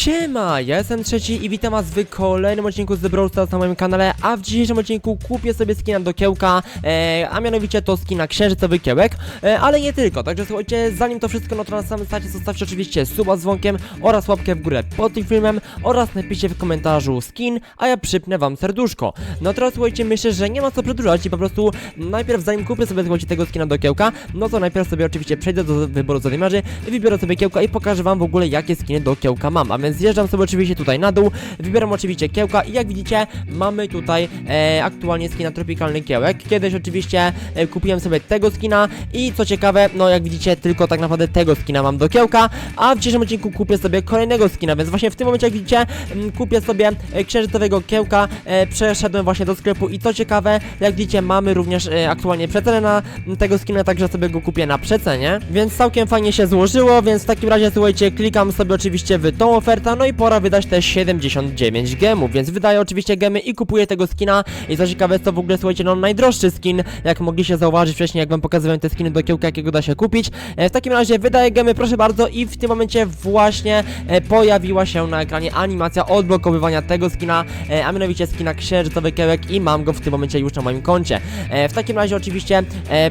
Siema, ja jestem trzeci i witam was w kolejnym odcinku z Brawl Stars na moim kanale, a w dzisiejszym odcinku kupię sobie skina do kiełka, e, a mianowicie to skina księżycowy kiełek, e, ale nie tylko, także słuchajcie, zanim to wszystko, no to na samym starcie zostawcie oczywiście suba z dzwonkiem oraz łapkę w górę pod tym filmem oraz napiszcie w komentarzu skin, a ja przypnę wam serduszko. No teraz słuchajcie, myślę, że nie ma co przedłużać i po prostu najpierw zanim kupię sobie słuchajcie tego skina do kiełka, no to najpierw sobie oczywiście przejdę do wyboru zadymiarzy wybiorę sobie kiełka i pokażę wam w ogóle jakie skiny do kiełka mam, a więc zjeżdżam sobie oczywiście tutaj na dół, wybieram oczywiście kiełka i jak widzicie mamy tutaj e, aktualnie skina tropikalny kiełek, kiedyś oczywiście e, kupiłem sobie tego skina i co ciekawe, no jak widzicie tylko tak naprawdę tego skina mam do kiełka, a w dzisiejszym odcinku kupię sobie kolejnego skina, więc właśnie w tym momencie jak widzicie mm, kupię sobie e, księżycowego kiełka, e, przeszedłem właśnie do sklepu i co ciekawe, jak widzicie mamy również e, aktualnie przecenę na m, tego skina, także sobie go kupię na przecenie, więc całkiem fajnie się złożyło, więc w takim razie słuchajcie, klikam sobie oczywiście w tą ofertę, no i pora wydać te 79 gemów, więc wydaję oczywiście gemy i kupuję tego skina i co ciekawe jest to w ogóle słuchajcie, no najdroższy skin, jak mogliście zauważyć wcześniej, jak wam pokazywałem te skiny do kiełka, jakiego da się kupić, e, w takim razie wydaję gemy, proszę bardzo i w tym momencie właśnie e, pojawiła się na ekranie animacja odblokowywania tego skina, e, a mianowicie skina księżycowy kiełek i mam go w tym momencie już na moim koncie. W takim razie oczywiście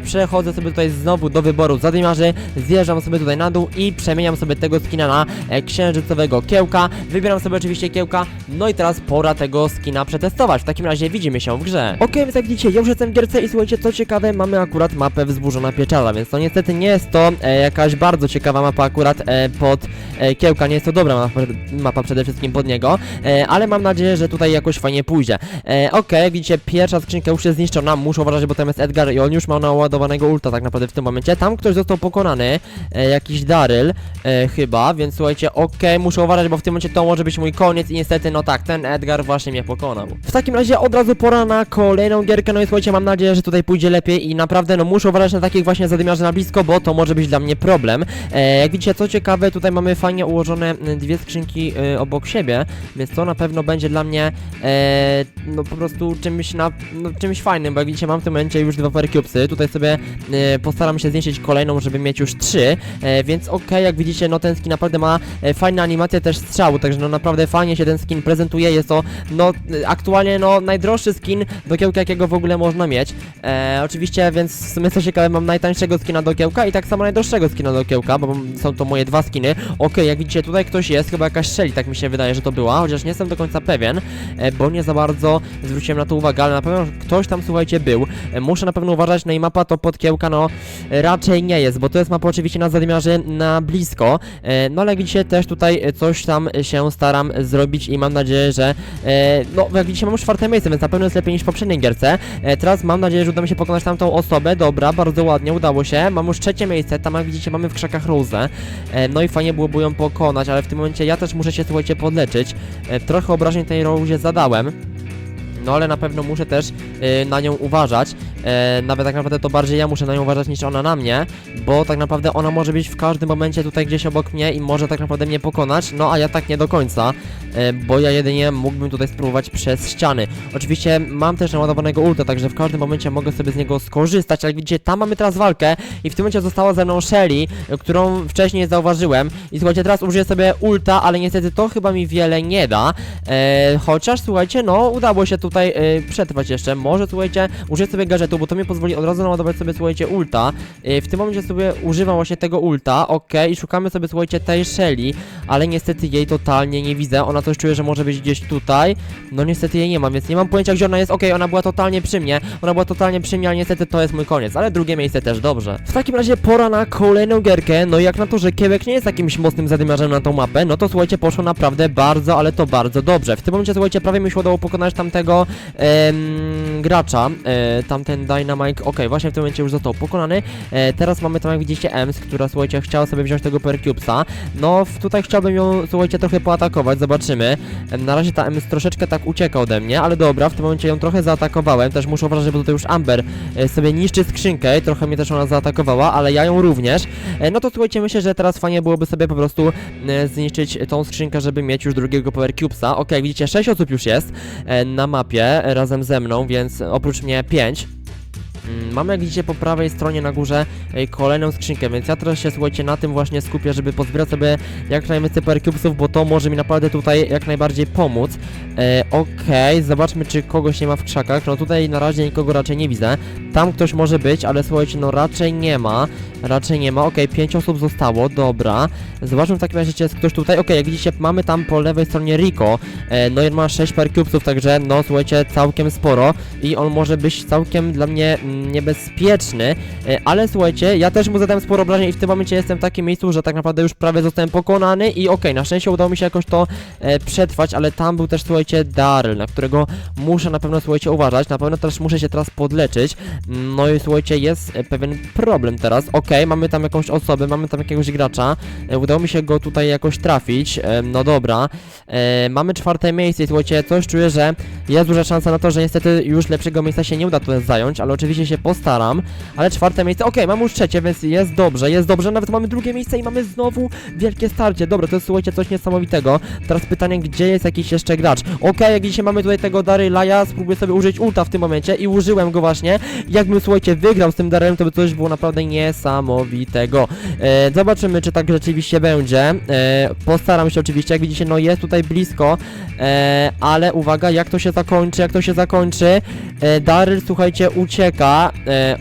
przechodzę sobie tutaj znowu do wyboru zadymiarzy, zjeżdżam sobie tutaj na dół i przemieniam sobie tego skina na księżycowego kiełka, wybieram sobie oczywiście kiełka, no i teraz pora tego skina przetestować. W takim razie widzimy się w grze. Okej, więc jak widzicie, już jestem w gierce i słuchajcie, co ciekawe, mamy akurat mapę wzburzona pieczara, więc to niestety nie jest to e, jakaś bardzo ciekawa mapa akurat e, pod e, kiełka, nie jest to dobra mapa, mapa przede wszystkim pod niego, e, ale mam nadzieję, że tutaj jakoś fajnie pójdzie. E, widzicie, pierwsza skrzynka już jest zniszczona, muszę uważać, bo tam jest Edgar i on już ma naładowanego ulta tak naprawdę w tym momencie. Tam ktoś został pokonany, e, jakiś Daryl e, chyba, więc słuchajcie, okej, muszę uważać, bo w tym momencie to może być mój koniec i niestety, no tak, ten Edgar właśnie mnie pokonał. W takim razie od razu pora na kolejną gierkę, no i słuchajcie, mam nadzieję, że tutaj pójdzie lepiej i naprawdę, no muszę uważać na takich właśnie zadymiarzy na blisko, bo to może być dla mnie problem. E, jak widzicie, co ciekawe, tutaj mamy fajnie ułożone m, dwie skrzynki e, obok siebie, więc to na pewno będzie dla mnie e, no po prostu czymś na, no, czymś fajnym, bo jak widzicie, mam w tym momencie już dwa Cubesy, tutaj sobie e, postaram się zniszczyć kolejną, żeby mieć już trzy, e, więc okej, jak widzicie, no ten skin naprawdę ma e, fajną animację też strzału, także no naprawdę fajnie się ten skin prezentuje, jest to no aktualnie no najdroższy skin do kiełka jakiego w ogóle można mieć, e, oczywiście, więc w sumie co ciekawe, mam najtańszego skina do kiełka i tak samo najdroższego skina do kiełka, bo są to moje dwa skiny, okej, jak widzicie, tutaj ktoś jest, chyba jakaś Shelly, tak mi się wydaje, że to była, chociaż nie jestem do końca pewien, e, bo nie za bardzo zwróciłem na to uwagę, ale na pewno ktoś tam, słuchajcie, był, e, muszę na pewno uważać, no i mapa to pod kiełka, no raczej nie jest, bo to jest mapa oczywiście na zadymiarze na blisko, e, no ale jak widzicie też tutaj e, coś tam się staram zrobić i mam nadzieję, że e, no jak widzicie mam już czwarte miejsce, więc na pewno jest lepiej niż w poprzedniej gierce. E, teraz mam nadzieję, że uda mi się pokonać tamtą osobę, dobra, bardzo ładnie, udało się, mam już trzecie miejsce, tam jak widzicie mamy w krzakach Rose, e, no i fajnie byłoby ją pokonać, ale w tym momencie ja też muszę się, słuchajcie, podleczyć, e, trochę obrażeń tej Rose zadałem, no ale na pewno muszę też y, na nią uważać. E, nawet tak naprawdę to bardziej ja muszę na nią uważać niż ona na mnie, bo tak naprawdę ona może być w każdym momencie tutaj gdzieś obok mnie i może tak naprawdę mnie pokonać, no a ja tak nie do końca, e, bo ja jedynie mógłbym tutaj spróbować przez ściany. Oczywiście mam też naładowanego ulta, także w każdym momencie mogę sobie z niego skorzystać, ale widzicie, tam mamy teraz walkę i w tym momencie została ze mną Shelly, którą wcześniej zauważyłem. I słuchajcie, teraz użyję sobie ulta, ale niestety to chyba mi wiele nie da, e, chociaż słuchajcie, no udało się tutaj e, przetrwać jeszcze, może słuchajcie, użyję sobie bo to mi pozwoli od razu naładować sobie, słuchajcie, ulta, e, w tym momencie sobie używam właśnie tego ulta, ok, i szukamy sobie, słuchajcie, tej Shelly, ale niestety jej totalnie nie widzę, ona coś czuje, że może być gdzieś tutaj, no niestety jej nie ma, więc nie mam pojęcia, gdzie ona jest, ok, ona była totalnie przy mnie, ona była totalnie przy mnie, ale niestety to jest mój koniec, ale drugie miejsce też dobrze. W takim razie pora na kolejną gierkę, no i jak na to, że Kiełek nie jest jakimś mocnym zadymiarzem na tą mapę, no to słuchajcie, poszło naprawdę bardzo, ale to bardzo dobrze. W tym momencie, słuchajcie, prawie mi się udało pokonać tamtego em, gracza, e, tamten Dynamite, ok, właśnie w tym momencie już został pokonany, e, teraz mamy tam, jak widzicie, Ems, która, słuchajcie, chciała sobie wziąć tego Percubesa, no tutaj chciałbym ją, słuchajcie, trochę poatakować, zobaczymy, Em, na razie ta Ems troszeczkę tak ucieka ode mnie, ale dobra, w tym momencie ją trochę zaatakowałem, też muszę uważać, bo tutaj już Amber e, sobie niszczy skrzynkę. Trochę mnie też ona zaatakowała, ale ja ją również, e, no to słuchajcie, myślę, że teraz fajnie byłoby sobie po prostu e, zniszczyć tą skrzynkę, żeby mieć już drugiego Power Cubesa, ok, widzicie, 6 osób już jest e, na mapie e, razem ze mną, więc oprócz mnie 5. Mm, Mamy jak widzicie po prawej stronie na górze e, kolejną skrzynkę, więc ja teraz się słuchajcie na tym właśnie skupię, żeby pozbierać sobie jak najwięcej Powercubesów, bo to może mi naprawdę tutaj jak najbardziej pomóc. E, Okej, zobaczmy czy kogoś nie ma w krzakach, no tutaj na razie nikogo raczej nie widzę. Tam ktoś może być, ale słuchajcie, no raczej nie ma. Raczej nie ma, okej, pięć osób zostało, dobra. Zobaczmy w takim razie, czy jest ktoś tutaj. Okej, jak widzicie, mamy tam po lewej stronie Rico. E, no i on ma 6 Powercubesów, także no słuchajcie, całkiem sporo. I on może być całkiem dla mnie mm, niebezpieczny. E, ale słuchajcie, ja też mu zadałem sporo obrażeń i w tym momencie jestem w takim miejscu, że tak naprawdę już prawie zostałem pokonany. I okej, na szczęście udało mi się jakoś to e, przetrwać, ale tam był też, słuchajcie, Daryl, na którego muszę na pewno, słuchajcie, uważać. Na pewno też muszę się teraz podleczyć. No i słuchajcie, jest e, pewien problem teraz. Okej, mamy tam jakąś osobę, mamy tam jakiegoś gracza. E, udało mi się go tutaj jakoś trafić. E, no dobra. E, mamy czwarte miejsce i słuchajcie, coś czuję, że jest duża szansa na to, że niestety już lepszego miejsca się nie uda tutaj zająć, ale oczywiście się postaram. Ale czwarte miejsce, okej, mamy już trzecie, więc jest dobrze, jest dobrze. Nawet mamy drugie miejsce i mamy znowu wielkie starcie. Dobra, to jest słuchajcie coś niesamowitego. Teraz pytanie, gdzie jest jakiś jeszcze gracz? Okej, jak dzisiaj mamy tutaj tego Daryla, ja spróbuję sobie użyć ulta w tym momencie i użyłem go właśnie. Jakbym słuchajcie wygrał z tym Darylem, to by coś było naprawdę niesamowitego. E, zobaczymy, czy tak rzeczywiście będzie. E, postaram się oczywiście, jak widzicie, no jest tutaj blisko, e, ale uwaga, jak to się zakończy, jak to się zakończy. E, Daryl, słuchajcie, ucieka. E,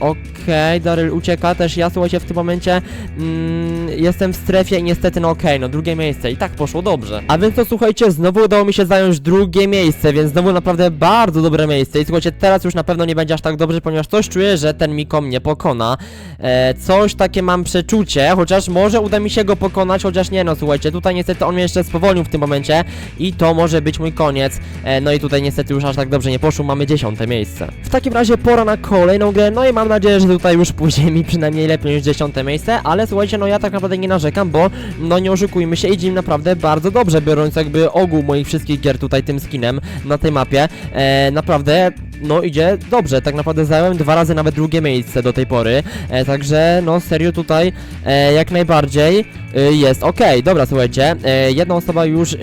Okej, Daryl ucieka, też ja, słuchajcie, w tym momencie mm, jestem w strefie i niestety, no okej, no drugie miejsce i tak poszło dobrze. A więc to, słuchajcie, znowu udało mi się zająć drugie miejsce, więc znowu naprawdę bardzo dobre miejsce i słuchajcie, teraz już na pewno nie będzie aż tak dobrze, ponieważ coś czuję, że ten Miko mnie pokona. E, coś takie mam przeczucie, chociaż może uda mi się go pokonać, chociaż nie no, słuchajcie, tutaj niestety on mnie jeszcze spowolnił w tym momencie i to może być mój koniec. E, no i tutaj niestety już aż tak dobrze nie poszło, mamy dziesiąte miejsce. W takim razie pora na kolejną grę, no i mam nadzieję, że tutaj już pójdzie mi przynajmniej lepiej niż dziesiąte miejsce, ale słuchajcie, no ja tak naprawdę nie narzekam, bo no nie oszukujmy się, idzie mi naprawdę bardzo dobrze, biorąc jakby ogół moich wszystkich gier tutaj tym skinem na tej mapie. E, naprawdę no idzie dobrze, tak naprawdę zająłem dwa razy nawet drugie miejsce do tej pory, e, także no serio tutaj e, jak najbardziej e, jest okej, dobra słuchajcie, e, jedna osoba już e,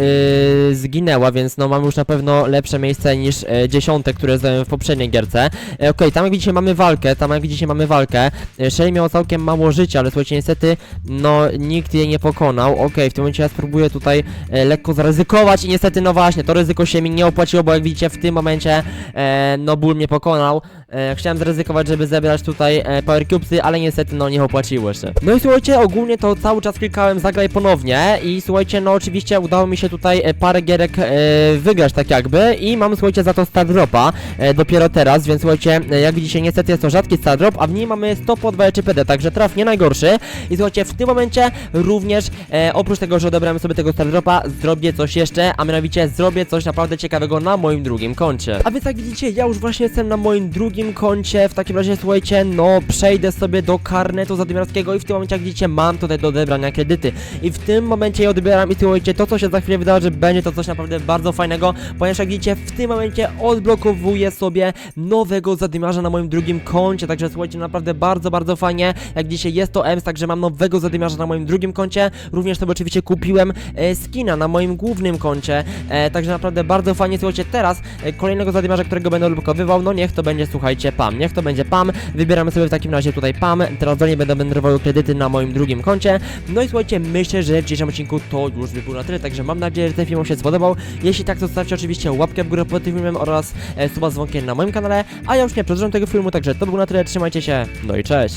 zginęła, więc no mamy już na pewno lepsze miejsce niż e, dziesiąte, które zająłem w poprzedniej gierce. E, okej, tam jak widzicie mamy walkę, tam jak widzicie mamy walkę, e, Shelly miał całkiem mało życia, ale słuchajcie niestety no nikt jej nie pokonał, okej, w tym momencie ja spróbuję tutaj e, lekko zaryzykować i niestety no właśnie, to ryzyko się mi nie opłaciło, bo jak widzicie w tym momencie e, no ból mnie pokonał. E, chciałem zaryzykować, żeby zebrać tutaj e, Power Cubesy, ale niestety no nie opłaciło się. No i słuchajcie, ogólnie to cały czas klikałem zagraj ponownie i słuchajcie, no oczywiście udało mi się tutaj e, parę gierek e, wygrać tak jakby i mam słuchajcie za to Star Dropa e, dopiero teraz, więc słuchajcie, e, jak widzicie niestety jest to rzadki Star Drop, a w nim mamy 100 po 2 PD, także traf nie najgorszy i słuchajcie, w tym momencie również e, oprócz tego, że odebrałem sobie tego Star Dropa, zrobię coś jeszcze, a mianowicie zrobię coś naprawdę ciekawego na moim drugim koncie. A więc jak widzicie, ja już właśnie jestem na moim drugim koncie, w takim razie słuchajcie, no przejdę sobie do karnetu zadymiarskiego i w tym momencie jak widzicie mam tutaj do odebrania kredyty. I w tym momencie je odbieram i słuchajcie, to co się za chwilę wydarzy będzie to coś naprawdę bardzo fajnego, ponieważ jak widzicie w tym momencie odblokowuję sobie nowego zadymiarza na moim drugim koncie, także słuchajcie, naprawdę bardzo, bardzo fajnie, jak dzisiaj jest to EMS, także mam nowego zadymiarza na moim drugim koncie, również sobie oczywiście kupiłem e, skina na moim głównym koncie, e, także naprawdę bardzo fajnie, słuchajcie, teraz e, kolejnego zadymiarza, którego będę odblokowywał, no niech to będzie, słuchajcie, PAM, niech to będzie PAM, wybieramy sobie w takim razie tutaj PAM, teraz do niej będę wędrował kredyty na moim drugim koncie, no i słuchajcie, myślę, że w dzisiejszym odcinku to już by było na tyle, także mam nadzieję, że ten film się spodobał, jeśli tak, to zostawcie oczywiście łapkę w górę pod tym filmem oraz e, suba dzwonkiem na moim kanale, a ja już nie przedłużam tego filmu, także to było na tyle, trzymajcie się, no i cześć!